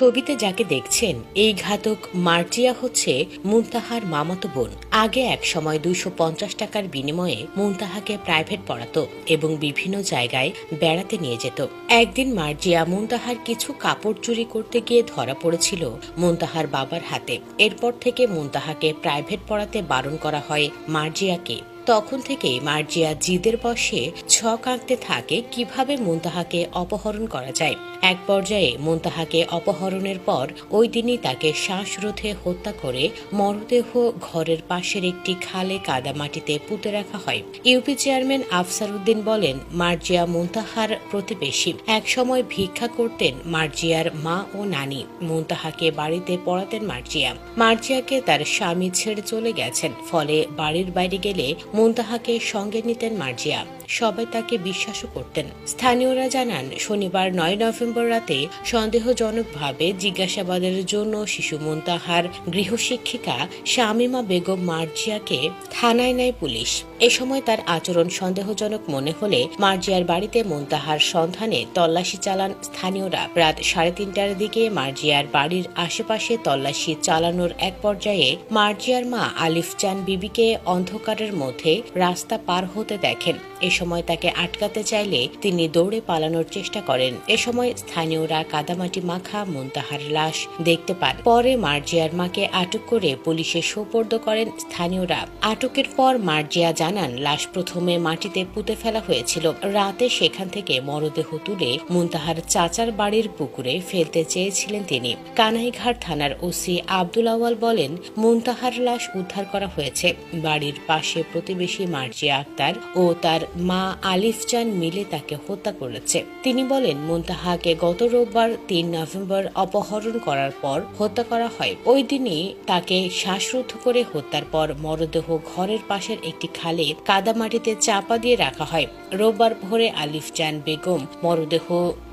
ছবিতে যাকে দেখছেন, এই ঘাতক মার্জিয়া হচ্ছে মুনতাহার মামাতো বোন। আগে এক সময় দুইশো পঞ্চাশ টাকার বিনিময়ে মুনতাহাকে প্রাইভেট পড়াতো এবং বিভিন্ন জায়গায় বেড়াতে নিয়ে যেত। একদিন মার্জিয়া মুনতাহার কিছু কাপড় চুরি করতে গিয়ে ধরা পড়েছিল মুনতাহার বাবার হাতে। এরপর থেকে মুনতাহাকে প্রাইভেট পড়াতে বারণ করা হয় মার্জিয়াকে। তখন থেকে মার্জিয়া জিদের বসে ছক আঁকতে থাকে কীভাবে মুনতাহাকে অপহরণ করা যায়। এক পর্যায়ে মুনতাহাকে অপহরণের পর ওই দিনই তাকে শ্বাসরোধে হত্যা করে মরদেহ ঘরের পাশের একটি খালে কাদা মাটিতে পুঁতে রাখা হয়। ইউপি চেয়ারম্যান আফসার উদ্দিন বলেন, মার্জিয়া মুনতাহার প্রতিবেশী। একসময় ভিক্ষা করতেন মার্জিয়ার মা ও নানি। মুনতাহাকে বাড়িতে পড়াতেন মার্জিয়া। মার্জিয়াকে তার স্বামী ছেড়ে চলে গেছেন, ফলে বাড়ির বাইরে গেলে মুনতাহাকে সঙ্গে নিতেন মার্জিয়া। সবাই তাকে বিশ্বাসও করতেন। স্থানীয়রা জানান, শনিবার নয় নভেম্বর রাতে সন্দেহজনকভাবে জিজ্ঞাসাবাদের জন্য শিশু মুনতাহার গৃহশিক্ষিকা শামিমা বেগম মার্জিয়াকে থানায় নেয় পুলিশ। এ সময় তার আচরণ সন্দেহজনক মনে হলে মার্জিয়ার বাড়িতে মুনতাহার সন্ধানে তল্লাশি চালান স্থানীয়রা। রাত সাড়ে তিনটার দিকে মার্জিয়ার বাড়ির আশেপাশে তল্লাশি চালানোর এক পর্যায়ে মার্জিয়ার মা আলিফ চান বিবিকে অন্ধকারের মধ্যে রাস্তা পার হতে দেখেন। এ সময় তাকে আটকাতে চাইলে তিনি দৌড়ে পালানোর চেষ্টা করেন। এ সময় স্থানীয়রা কাদামাটি মাখা, মুনতাহার লাশ দেখতে পান। পরে মার্জিয়ার মাকে আটক করে পুলিশে সোপর্দ করেন স্থানীয়রা। আটকের পর মার্জিয়া জানান, লাশ প্রথমে মাটিতে পুঁতে ফেলা হয়েছিল। রাতে সেখান থেকে মরদেহ তুলে মুনতাহার চাচার বাড়ির পুকুরে ফেলতে চেয়েছিলেন তিনি। কানাইঘাট থানার ওসি আব্দুল আওয়াল বলেন, মুনতাহার লাশ উদ্ধার করা হয়েছে। বাড়ির পাশে প্রতিবেশী মার্জিয়া আক্তার ও তার মা আলিফ চান মিলে তাকে হত্যা করেছে। তিনি বলেন, মুনতাহাকে গত রোববার তিন নভেম্বর অপহরণ করার পর হত্যা করা হয়। ওই দিনই তাকে শ্বাসরুদ্ধ করে হত্যার পর মরদেহ ঘরের পাশের একটি খালে কাদামাটিতে চাপা দিয়ে রাখা হয়। রোববার ভোরে আলিফ চান বেগম মরদেহ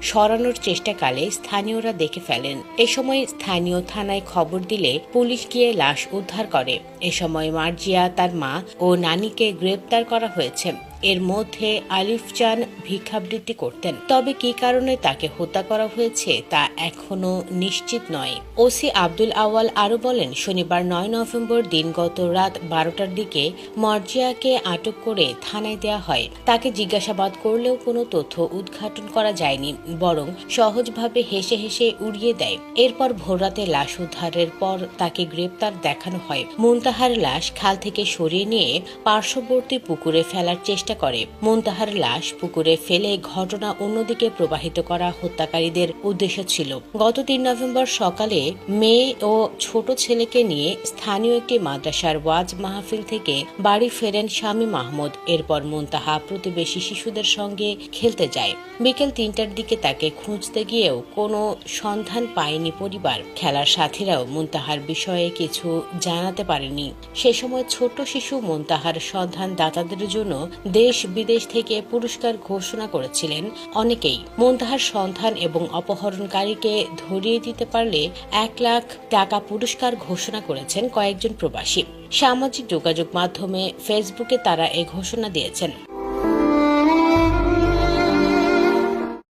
সরানোর চেষ্টাকালে স্থানীয়রা দেখে ফেলেন। এ সময় স্থানীয় থানায় খবর দিলে পুলিশ গিয়ে লাশ উদ্ধার করে। এ সময় মার্জিয়া তার মা ও নানিকে গ্রেপ্তার করা হয়েছে। এর মধ্যে আলিফ চান ভিক্ষাবৃত্তি করতেন। তবে কি কারণে তাকে হত্যা করা হয়েছে তা এখনও নিশ্চিত নয়। ওসি আব্দুল আওয়াল আরও বলেন, শনিবার নয় নভেম্বর দিনগত রাত বারোটার দিকে মর্জিয়াকে আটক করে থানায় দেয়া হয়। তাকে জিজ্ঞাসাবাদ করলেও কোনো তথ্য উদ্ঘাটন করা যায়নি, বরং সহজভাবে হেসে হেসে উড়িয়ে দেয়। এরপর ভোররাতে লাশ উদ্ধারের পর তাকে গ্রেপ্তার দেখানো হয়। মুনতাহার লাশ খাল থেকে সরিয়ে নিয়ে পার্শ্ববর্তী পুকুরে ফেলার চেষ্টা করে। মুনতাহার লাশ পুকুরে ফেলে ঘটনা অন্যদিকে প্রবাহিত করা হত্যাকারীদের উদ্দেশ্য ছিল। গত তিন নভেম্বর সকালে মেয়ে ও ছোট ছেলেকে নিয়ে স্থানীয় একটি মাদ্রাসার ওয়াজ মাহফিল থেকে বাড়ি ফেরেন স্বামী মাহমুদ। এরপর মুনতাহা প্রতিবেশী শিশুদের সঙ্গে খেলতে যায়। বিকেল তিনটার দিকে তাকে খুঁজতে গিয়েও কোনো সন্ধান পায়নি পরিবার। খেলার সাথীরাও মুনতাহার বিষয়ে কিছু জানাতে পারেনি। সে সময় ছোট শিশু মুনতাহার সন্ধান দাতাদের জন্য দেশ বিদেশ থেকে পুরস্কার ঘোষণা করেছিলেন অনেকেই। মন্দার সন্ধান এবং অপহরণকারীকে ধরিয়ে দিতে পারলে এক লাখ টাকা পুরস্কার ঘোষণা করেছেন কয়েকজন প্রবাসী। সামাজিক যোগাযোগ মাধ্যমে ফেসবুকে তারা এ ঘোষণা দিয়েছেন।